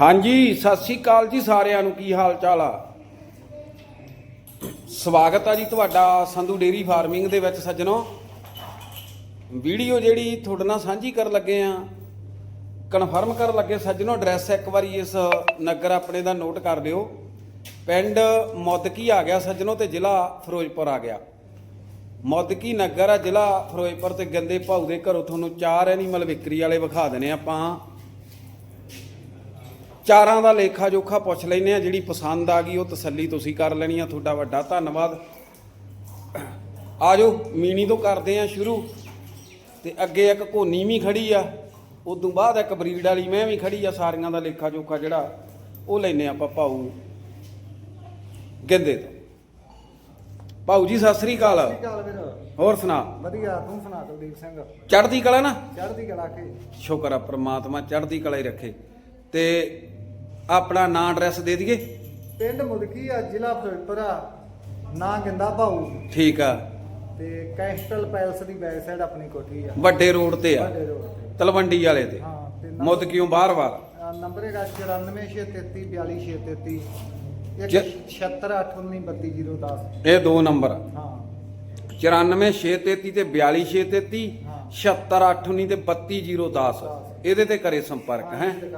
ਹਾਂਜੀ, ਸਤਿ ਸ੍ਰੀ ਅਕਾਲ ਜੀ ਸਾਰਿਆਂ ਨੂੰ, ਕੀ ਹਾਲ ਚਾਲ ਆ? ਸਵਾਗਤ ਆ ਜੀ ਤੁਹਾਡਾ ਸੰਧੂ ਡੇਰੀ ਫਾਰਮਿੰਗ ਦੇ ਵਿੱਚ ਸੱਜਣੋ। ਵੀਡੀਓ ਜਿਹੜੀ ਤੁਹਾਡੇ ਨਾਲ ਸਾਂਝੀ ਕਰਨ ਲੱਗੇ ਆ ਕਨਫਰਮ ਕਰਨ ਲੱਗੇ ਸੱਜਣੋ ਐਡਰੈਸ ਇੱਕ ਵਾਰੀ ਇਸ ਨਗਰ ਆਪਣੇ ਦਾ ਨੋਟ ਕਰ ਦਿਓ। ਪਿੰਡ ਮੁੱਦਕੀ ਆ ਗਿਆ ਸੱਜਣੋ ਤੇ ਜ਼ਿਲ੍ਹਾ ਫਿਰੋਜ਼ਪੁਰ ਆ ਗਿਆ। ਮੁੱਦਕੀ ਨਗਰ ਆ, ਜ਼ਿਲ੍ਹਾ ਫਿਰੋਜ਼ਪੁਰ ਤੇ ਗੰਦੇ ਭਾਊ ਦੇ ਘਰੋਂ ਤੁਹਾਨੂੰ ਚਾਰ ਐਨੀਮਲ ਵਿਕਰੀ ਵਾਲੇ ਵਿਖਾ ਦੇਣੇ ਆਪਾਂ। ਚਾਰਾਂ ਦਾ ਲੇਖਾ ਜੋਖਾ ਪੁੱਛ ਲੈਨੇ ਆ ਜਿਹੜੀ ਪਸੰਦ ਆ ਗਈ ਉਹ ਤਸੱਲੀ ਤੁਸੀਂ ਕਰ ਲੈਣੀ ਆ ਤੁਹਾਡਾ ਵੱਡਾ ਧੰਨਵਾਦ। ਆਜੋ ਮੀਣੀ ਤੋਂ ਕਰਦੇ ਆ ਸ਼ੁਰੂ। ਤੇ ਅੱਗੇ ਇੱਕ ਕੋਨੀ ਵੀ ਖੜੀ ਆ ਉਦੋਂ ਬਾਅਦ ਇੱਕ ਬਰੀਡ ਵਾਲੀ ਮੈਂ ਵੀ ਖੜੀ ਆ ਸਾਰੀਆਂ ਦਾ ਲੇਖਾ ਜੋਖਾ ਜਿਹੜਾ ਉਹ ਲੈਨੇ ਆਪਾਂ ਭਾਊ ਗਿੰਦੇ ਤੋਂ। ਭਾਊ ਜੀ ਸਤਿ ਸ੍ਰੀ ਅਕਾਲ। ਸਤਿ ਸ਼੍ਰੀ ਅਕਾਲ ਵੀਰ। ਹੋਰ ਸੁਣਾ? ਵਧੀਆ ਤੂੰ ਸੁਣਾ ਕੁਲਦੀਪ ਸਿੰਘ? ਚੜ੍ਹਦੀ ਕਲਾ ਨਾ? ਚੜ੍ਹਦੀ ਕਲਾ ਕੇ। ਸ਼ੁਕਰ ਆ ਪ੍ਰਮਾਤਮਾ ਚੜ੍ਹਦੀ ਕਲਾ ਹੀ ਰੱਖੇ। ਤੇ ਆਪਣਾ ਨਾਂ ਐਡਰੈਸ ਦੇ ਦਈਏ? ਪਿੰਡ ਮੁਦਕੀ ਆ ਜ਼ਿਲ੍ਹਾ ਫਿਰੋਜ਼ਪੁਰ ਆ। ਨਾਂ ਗਿੰਦਾ ਭਾਊ। ਠੀਕ ਆ। ਤੇ ਕੈਸਟਲ ਪੈਲਸ ਦੀ ਬੈਕ ਸਾਈਡ ਆਪਣੀ ਕੋਠੀ ਆ। ਵੱਡੇ ਰੋਡ ਤੇ ਆ। ਵੱਡੇ ਰੋਡ ਤੇ। ਤਲਵੰਡੀ ਵਾਲੇ ਤੇ। ਹਾਂ ਤੇ ਮੁੱਦ ਕਿਉਂ ਬਾਹਰ ਵਾਰ ਆ, ਨੰਬਰ ਹੈਗਾ 94633 42633 ਜ- 176193210 ਇਹ ਦੋ ਨੰਬਰ ਹਾਂ। 94633 ਤੇ 42633 ਹਾਂ। 76819 ਤੇ 32010 ਇਹਦੇ ਤੇ ਕਰੇ ਸੰਪਰਕ ਹੈ? ਤੇ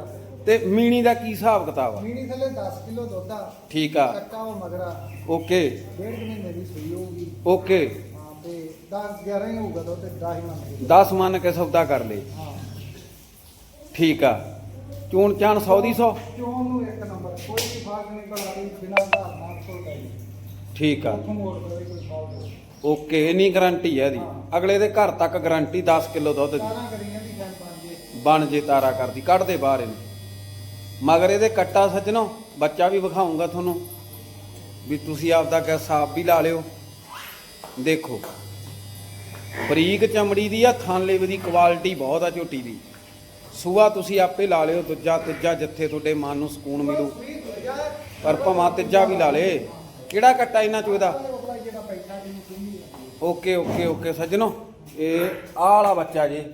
ਮੀਣੀ ਦਾ ਕੀ ਹਿਸਾਬ ਕਿਤਾਬ ਆ? ਮੀਨੀ ਥੱਲੇ 10 ਕਿਲੋ ਦੁੱਧ ਆ। ਠੀਕ ਆ। ਕੱਟਾ ਉਹ ਮਗਰਾ ਓਕੇ। ਡੇਢ ਕੁ ਮਹੀਨੇ ਦੀ ਸੂਈ ਹੋਊਗੀ। ਓਕੇ। ਹਾਂ ਤੇ 10 11 ਹੀ ਹੋਊਗਾ ਦੁੱਧ 10 ਹੀ ਮੰਨ 10 ਮੰਨ ਕੇ ਸੌਦਾ ਕਰ ਲੇ ਹਾਂ। ਠੀਕ ਆ। ਚੂਣ ਚਾਣ 100 ਦੀ 100 ਚੋਣ ਨੂੰ ਇੱਕ ਨੰਬਰ। ਕੋਈ ਵੀ ਫਾਲਟ ਨਹੀਂ ਕਰਾਦੀ ਬਿਨਾਂ ਆਧਾਰ ਨਾਲ ਕੋਲ ਗਈ ਠੀਕ ਆ। ਉੱਥੋਂ ਮੋੜ ਕਰੇ ਕੋਈ ਫਾਲਟ ਓਕੇ ਇੰਨੀ ਗਾਰੰਟੀ ਹੈ ਇਹਦੀ। ਅਗਲੇ ਦੇ ਘਰ ਤੱਕ ਗਾਰੰਟੀ 10 ਕਿਲੋ ਦੁੱਧ ਦੀ। ਸਾਰਾ ਕਰੀਆਂ ਦੀ ਟਾਈਮ ਪੰਜੇ ਬਣ ਜੇ ਤਾਰਾ ਕਰਦੀ। ਕੱਢ ਦੇ ਬਾਹਰ ਇਹਨੂੰ। ਮਗਰ ਇਹਦੇ ਕੱਟਾ ਸੱਜਣੋ, ਬੱਚਾ ਵੀ ਵਿਖਾਉਂਗਾ ਤੁਹਾਨੂੰ ਵੀ ਤੁਸੀਂ ਆਪਦਾ ਕਿ ਹਿਸਾਬ ਵੀ ਲਾ ਲਿਓ। ਦੇਖੋ ਬਰੀਕ ਚਮੜੀ ਦੀ ਆ ਥਣ ਲੇਵੇ ਦੀ ਕੁਆਲਿਟੀ ਬਹੁਤ ਆ ਝੋਟੀ ਦੀ। ਸੂਆ ਤੁਸੀਂ ਆਪੇ ਲਾ ਲਿਓ, ਦੂਜਾ ਤੀਜਾ ਜਿੱਥੇ ਤੁਹਾਡੇ ਮਨ ਨੂੰ ਸਕੂਨ ਮਿਲੂ। ਪਰ ਭਮਾ ਤੀਜਾ ਵੀ ਲਾ ਲੇ। ਕਿਹੜਾ ਕੱਟਾ ਇਹਨਾਂ ਚੋਂ ਇਹਦਾ? ਓਕੇ ਓਕੇ ਓਕੇ ਸੱਜਣੋ, ਇਹ ਆਹ ਵਾਲਾ ਬੱਚਾ ਜੇ,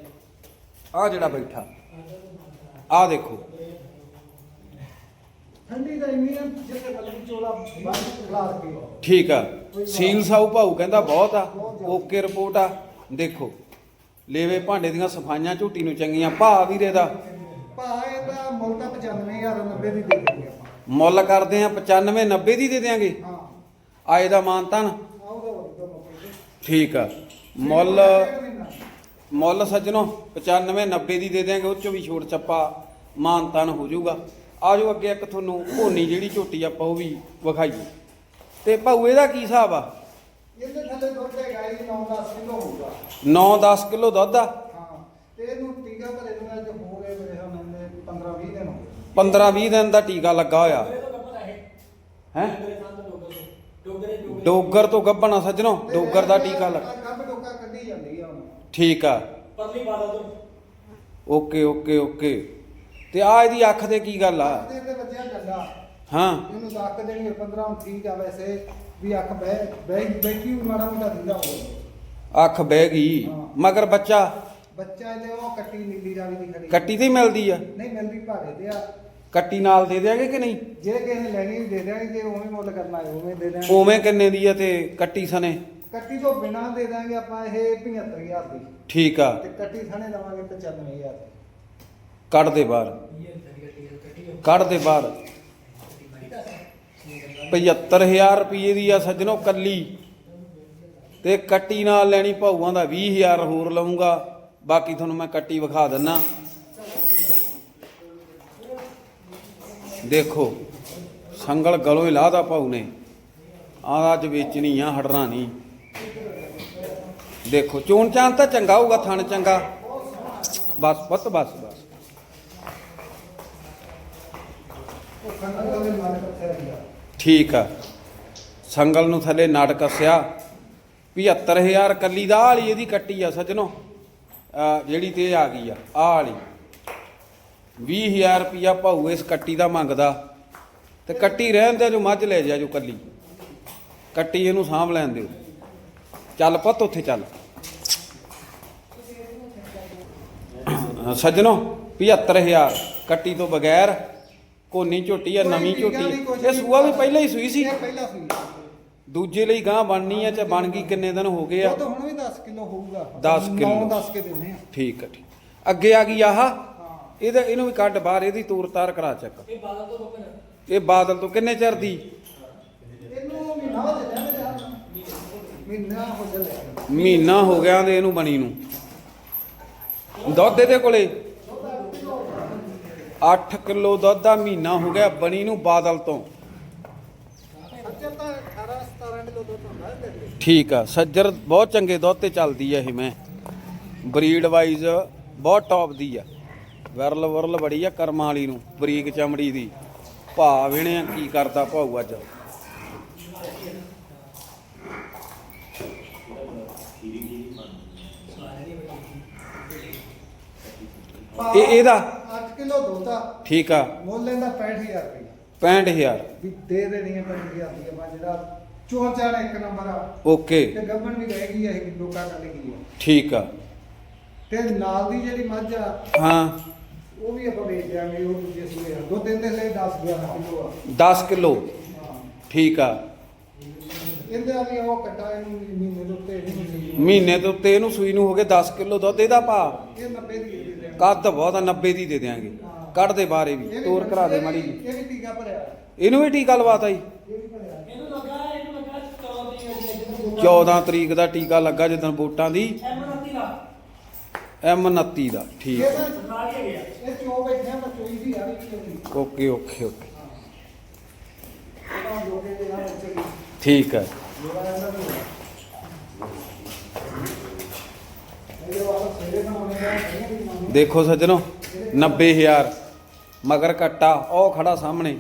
ਆਹ ਜਿਹੜਾ ਬੈਠਾ। ਆਹ ਦੇਖੋ ਠੰਡੀ ਦਾ ਇੰਨੀ ਆ ਜਿੱਥੇ ਬਲਕੀ ਚੋਲਾ ਬੰਦ ਖਲਾਰ ਕੇ। ਠੀਕ ਆ। ਸੀਲ ਸਾਊ ਭਾਊ ਕਹਿੰਦਾ ਬਹੁਤ ਆ। ਓਕੇ ਰਿਪੋਰਟ ਆ। ਦੇਖੋ ਲੇਵੇ ਭਾਂਡੇ ਦੀਆਂ ਸਫਾਈਆਂ ਝੂਟੀ ਨੂੰ ਚੰਗੀਆਂ ਭਾ ਵੀਰੇ ਦਾ। ਭਾ ਇਹਦਾ ਮੁੱਲ ਤਾਂ 95090 ਦੀ ਦੇ ਦਿੰਦੇ ਆਪਾਂ। ਮੁੱਲ ਕਰਦੇ ਆ 95 90 ਦੀ ਦੇ ਦਿਆਂਗੇ। ਹਾਂ। ਆਏ ਦਾ ਵਰਗਾ ਮੌਕੇ ਠੀਕ ਆ। ਮੁੱਲ ਮੁੱਲ ਸੱਜਣੋ 95 90 ਦੀ ਦੇ ਦਿਆਂਗੇ ਉਹ ਚੋਂ ਵੀ ਛੋਟ ਚੱਪਾ। ਮਾਨਤਨ ਹੋ ਜਾਊਗਾ। ਆਜੋ ਅੱਗੇ ਇੱਕ ਤੁਹਾਨੂੰ ਭੋਨੀ ਜਿਹੜੀ ਝੋਟੀ ਆਪਾਂ ਉਹ ਵੀ ਵਿਖਾਈਏ। ਤੇ ਭਾਊ ਇਹਦਾ ਕੀ ਹਿਸਾਬ ਆ? ਇਹਦੇ ਥੱਲੇ ਦੁੱਧ ਹੈਗਾ ਜੀ 9-10 ਕਿਲੋ ਹੋਊਗਾ। 9-10 ਕਿਲੋ ਦੁੱਧ ਆ? ਹਾਂ ਤੇ ਇਹਨੂੰ ਟੀਕਾ ਭਰੇ ਨੂੰ ਅੱਜ ਹੋ ਗਏ ਮੇਰੇ ਸਾਹਮਣੇ 15-20 ਦਿਨ ਹੋ ਗਏ। 15-20 ਦਿਨ ਦਾ ਟੀਕਾ ਲੱਗਾ ਹੋਇਆ। ਹੈ? ਡੋਗਰ ਤੋਂ। ਗੱਭਣਾ ਸੱਜਣੋ। ਡੋਗਰ ਦਾ ਟੀਕਾ ਲੱਗ ਕੱਬ ਡੋਕਾ ਕੱਢੀ ਜਾਂਦੀ ਆ ਹੁਣ। ਠੀਕ ਆ। ਪਰਲੀ ਬਾਦਲ ਤੋਂ। Okay okay okay. ਤੇ ਆ ਇਹਦੀ ਅੱਖ ਦੇ ਕੀ ਗੱਲ ਆ? ਤੇ ਡੰਡਾ। ਹਾਂ। ਇਹਨੂੰ ਦੱਕ ਦੇਣੀ 15 ਹੁਣ ਠੀਕ ਆ ਵੈਸੇ ਵੀ ਅੱਖ ਬਹਿ ਬਹਿ ਬੈਠੀ ਵੀ ਮਾੜਾ ਮੋਟਾ ਦਿੰਦਾ ਹੋ ਅੱਖ ਬਹਿ ਗਈ। ਮਗਰ ਬੱਚਾ? ਬੱਚਾ ਇਹਦੇ ਉਹ ਕੱਟੀ ਨੀਲੀ ਰਾਵੀ ਦੀ ਖੜੀ ਕੱਟੀ ਤੇ ਹੀ ਮਿਲਦੀ ਆ? ਨਹੀਂ ਮਿਲਦੀ ਭਾਰੇ ਤੇ ਆ। ਕੱਟੀ ਨਾਲ ਦੇ ਦਿਆਂਗੇ ਕਿ ਨਹੀਂ? ਜੇ ਕਿਸੇ ਨੇ ਲੈਣੀ ਦੇ ਦੇਣਗੇ ਜੇ ਉਵੇਂ ਮੁੱਲ ਕਰਨਾ ਹੈ ਉਵੇਂ ਦੇ ਦੇਣਗੇ ਉਵੇਂ ਕਿੰਨੇ ਦੀ ਆ ਤੇ ਕੱਟੀ ਸਨੇ ਕੱਟੀ ਤੋਂ ਬਿਨਾ ਦੇ ਦਾਂਗੇ ਆਪਾਂ ਇਹ 75000 ਦੀ। ਠੀਕ ਆ। ਤੇ ਕੱਟੀ ਥਾਣੇ ਦਵਾਂਗੇ 95000 ਦੀ। ਕੱਢ ਦੇ ਬਾਹਰ। ਕੱਢ ਦੇ ਬਾਹਰ 75000 ਰੁਪਏ ਦੀ ਆ ਸੱਜਣੋ ਕੱਲੀ। ਤੇ ਕੱਟੀ ਨਾਲ ਲੈਣੀ ਭਾਊਆਂ ਦਾ 20000 ਹੋਰ ਲਵਾਂਗਾ ਬਾਕੀ ਤੁਹਾਨੂੰ ਮੈਂ ਕੱਟੀ ਵਿਖਾ ਦਿੰਨਾ। ਦੇਖੋ, ਸੰਗਲ ਗਲੋਂ ਹੀ ਲਾਦਾ ਭਾਊ ਨੇ। ਆ ਅੱਜ ਵੇਚਣੀ ਆ ਹਟਣਾ ਨਹੀਂ ਦੇਖੋ ਚੋਣ ਚਾਂ ਤਾਂ ਚੰਗਾ ਹੋਊਗਾ, ਥਣ ਚੰਗਾ। ਬਸ ਪੁੱਤ ਬਸ ਬਸ। ਠੀਕ ਆ। ਸੰਗਲ ਨੂੰ ਥੱਲੇ ਨੜ ਕੱਸਿਆ 75000 ਕੱਲੀ ਦਾ ਆਹ ਵਾਲੀ ਇਹਦੀ ਕੱਟੀ ਆ ਸੱਜਣੋ। ਜਿਹੜੀ ਤੇ ਆ ਗਈ ਆ ਆਹ ਵਾਲੀ 20000 ਰੁਪਿਆ ਭਾਊ ਇਸ ਕੱਟੀ ਦਾ ਮੰਗਦਾ। ਤੇ ਕੱਟੀ ਰਹਿਣ ਦੇ ਜੋ ਮੱਝ ਲੈ ਜਾ ਜੋ ਕੱਲੀ। ਕੱਟੀ ਇਹਨੂੰ ਸਾਂਭ ਲੈਣ ਦਿਓ। ਚੱਲ ਪੁੱਤ, ਉੱਥੇ ਚੱਲ। ਸੱਜਣੋ 75000 ਕੱਟੀ ਤੋਂ ਬਗੈਰ ਕੋਨੀ ਝੋਟੀ ਆ ਨਵੀਂ ਝੋਟੀ ਇਹ। ਸੂਆ ਵੀ ਪਹਿਲਾਂ ਹੀ ਸੂਈ ਸੀ। ਇਹ ਪਹਿਲਾਂ ਸੂਈ ਦੂਜੇ ਲਈ ਗਾਂ ਬਣਨੀ ਆ ਚ ਬਣ ਗਈ ਕਿੰਨੇ ਦਿਨ ਹੋ ਗਏ ਆ। ਉਹ ਤਾਂ ਹੁਣ ਵੀ 10 ਕਿਲੋ ਹੋਊਗਾ। 10 ਕਿੱਲੋ। 9 10 ਕੇ ਦਿੰਦੇ ਆ ਠੀਕ ਆ ਠੀਕ। ਅੱਗੇ ਆ ਗਈ ਆਹ। ਹਾਂ। ਇਹਦਾ ਇਹਨੂੰ ਵੀ ਕੱਢ ਬਾਹਰ ਇਹਦੀ ਤੂਰ ਤਾਰ ਕਰਾ ਚੱਕ। ਇਹ ਬਾਦਲ ਤੋਂ ਬੱਕਰ ਇਹ ਬਾਦਲ ਤੋਂ ਕਿੰਨੇ ਚਿਰ ਦੀ? ਇਹਨੂੰ ਮਹੀਨਾ ਹੋ ਜਾਣਾ ਮੇਰੇ ਹੱਥ ਮਹੀਨਾ ਹੋ ਜਾਣਾ ਮਹੀਨਾ ਹੋ ਗਿਆ ਤੇ ਇਹਨੂੰ ਬਣੀ ਨੂੰ। ਦੁੱਧ ਇਹਦੇ ਕੋਲੇ? 8 ਕਿਲੋ ਦੁੱਧ ਦਾ ਮਹੀਨਾ ਹੋ ਗਿਆ ਬਣੀ ਨੂੰ ਬਾਦਲ ਤੋਂ। ਅੱਛਾ ਤਾਂ 18 17 ਕਿਲੋ ਦੁੱਧ ਹੁੰਦਾ ਹੈ ਤੇਰੇ ਠੀਕ ਆ ਸੱਜਰ ਬਹੁਤ ਚੰਗੇ ਦੁੱਧ ਤੇ ਚੱਲਦੀ ਆ ਇਹ ਮੈਂ। ਬਰੀਡ ਵਾਈਜ਼ ਬਹੁਤ ਟੌਪ ਦੀ ਆ। ਵਰਲ ਵਰਲ ਬੜੀ ਆ ਕਰਮਾਂ ਵਾਲੀ ਨੂੰ ਬਰੀਕ ਚਮੜੀ ਦੀ। ਭਾ ਵੇਣਿਆ ਕੀ ਕਰਦਾ ਭਾਊ ਅੱਜ? ਇਹ ਇਹਦਾ 8 ਕਿਲੋ ਦੁੱਧ ਆ। ਠੀਕ ਆ। ਮੁੱਲ ਲੈਂਦਾ 65000 ਰੁਪਏ 65000 ਵੀ ਦੇ ਦੇਣੀ ਹੈ 25000 ਦੀ ਮੈਂ ਜਿਹੜਾ ਚੋਣ ਚਾਣ ਇੱਕ ਨੰਬਰ ਆ। ਓਕੇ। ਤੇ ਗੱਬਣ ਵੀ ਰਹਿ ਗਈ ਹੈ ਇਹ ਲੋਕਾਂ ਨਾਲ ਗਈ ਹੈ ਠੀਕ ਆ। ਤੇ ਨਾਲ ਦੀ ਜਿਹੜੀ ਮੱਝ ਆ ਹਾਂ। ਉਹ ਵੀ ਆਪਾਂ ਵੇਚ ਦਿਆਂਗੇ ਉਹ ਦੂਜੇ ਸੂਏ ਆ। ਦੋ ਦਿਨ ਦੇ ਲਈ 10 11 ਕਿਲੋ ਆ। 10 ਕਿਲੋ। ਠੀਕ ਆ। ਇਹਦੇ ਆ ਵੀ ਉਹ ਕਟਾ ਇਹਨੂੰ ਮਹੀਨੇ ਦੇ ਉੱਤੇ ਮਹੀਨੇ ਦੇ ਉੱਤੇ ਇਹਨੂੰ ਸੂਈ ਨੂੰ ਹੋ ਗਏ 10 ਕਿਲੋ ਦੁੱਧ ਇਹਦਾ ਭਾ ਇਹ 90 ਦੀ ਕੱਦ ਬਹੁਤ ਆ 90 ਦੀ ਦੇ ਦਿਆਂਗੇ। ਕੱਢ ਦੇ ਬਾਰੇ ਵੀ। ਤੋਰ ਕਰਾ ਦੇ ਮਾੜੀ ਜੀ। ਇਹ ਵੀ ਟੀਕਾ ਭਰਿਆ। ਇਹਨੂੰ ਵੀ ਟੀਕਾ ਲਵਾਤਾ ਜੀ। ਇਹਨੂੰ ਲੱਗਾ ਇਹਨੂੰ ਲੱਗਾ 14 ਦੀ 14 ਤਰੀਕ ਦਾ ਟੀਕਾ ਲੱਗਾ ਜਦੋਂ ਵੋਟਾਂ ਦੀ। ਐਮਰਤੀ ਦਾ M29 ਦਾ ਠੀਕ। ਤਾਂ ਹੀ ਗਿਆ ਇਹ ਚੋ ਬੈਠੇ ਆ ਬਚੋਈ ਦੀ ਆ ਵੀ ਕਿਲੋ ਦੀ ਓਕੇ ਓਕੇ ਓਕੇ। ਠੀਕ ਹੈ ਲੋੜਾ ਇਹਨਾਂ ਦੀ ਇਹ ਵਾਲਾ ਸੇਰੇ ਬਣਾਉਣੇ ਦਾ ਨਹੀਂ ਵੀ ਮੰਨ ਦੇਖੋ ਸੱਜਣੋ 90000 ਮਗਰ ਕੱਟਾ ਉਹ ਖੜਾ ਸਾਹਮਣੇ।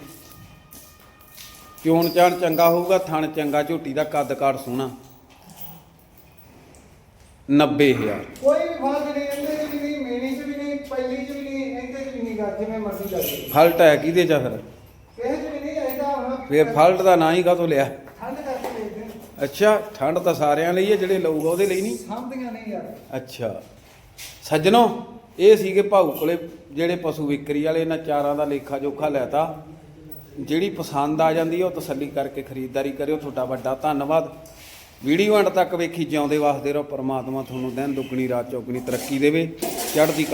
ਚੋਣ ਚਾਣ ਚੰਗਾ ਹੋਊਗਾ ਥਣ ਚੰਗਾ ਝੋਟੀ ਦਾ ਕੱਦ ਕਾਠ ਸੋਹਣਾ। 90000 ਕੋਈ ਵੀ ਫ਼ਰਕ ਨਹੀਂ ਇਹਦੇ ਚ ਵੀ ਨਹੀਂ ਮੇਨੀ ਚ ਵੀ ਨਹੀਂ ਪਹਿਲੀ ਚ ਵੀ ਨਹੀਂ ਇਹਦੇ ਚ ਵੀ ਨਹੀਂ ਗਾ ਜਿਵੇਂ ਮਰਜ਼ੀ ਲੱਗੇ ਫਲਟ ਹੈ ਕਿਹਦੇ ਚ ਫਿਰ? ਇਹ ਚ ਵੀ ਨਹੀਂ ਇਹਦਾ ਹੁਣ। ਫੇਰ ਫਲਟ ਦਾ ਨਾਂ ਹੀ ਕਾਹਤੋਂ ਲਿਆ ਠੰਡ ਕਰਕੇ ਵੇਚਦੇ ਨੇ। ਅੱਛਾ ਠੰਡ ਤਾਂ ਸਾਰਿਆਂ ਲਈ ਹੈ ਜਿਹੜੇ ਲਊਗਾ ਉਹਦੇ ਲਈ ਨਹੀਂ? ਸਾਂਭਦੀਆਂ ਨਹੀਂ ਯਾਰ। ਅੱਛਾ। ਸੱਜਣੋ ਇਹ ਸੀਗੇ ਭਾਊ ਕੋਲੇ ਜਿਹੜੇ ਪਸ਼ੂ ਵਿਕਰੀ ਵਾਲੇ ਇਹਨਾਂ ਚਾਰਾਂ ਦਾ ਲੇਖਾ ਜੋਖਾ ਲੈਤਾ। ਜਿਹੜੀ ਪਸੰਦ ਆ ਜਾਂਦੀ ਹੈ ਉਹ ਤਸੱਲੀ ਕਰਕੇ ਖਰੀਦਦਾਰੀ ਕਰਿਓ ਤੁਹਾਡਾ ਵੱਡਾ ਧੰਨਵਾਦ। ਵੀਡੀਓ ਅੰਤ ਤੱਕ ਵੇਖੀ ਜਿਉਂਦੇ ਵਾਸਦੇ ਰਹੋ ਪ੍ਰਮਾਤਮਾ ਤੁਹਾਨੂੰ ਦਿਨ ਦੁੱਗਣੀ ਰਾਤ ਚੌਗਣੀ ਤਰੱਕੀ ਦੇਵੇ। ਚੜ੍ਹਦੀ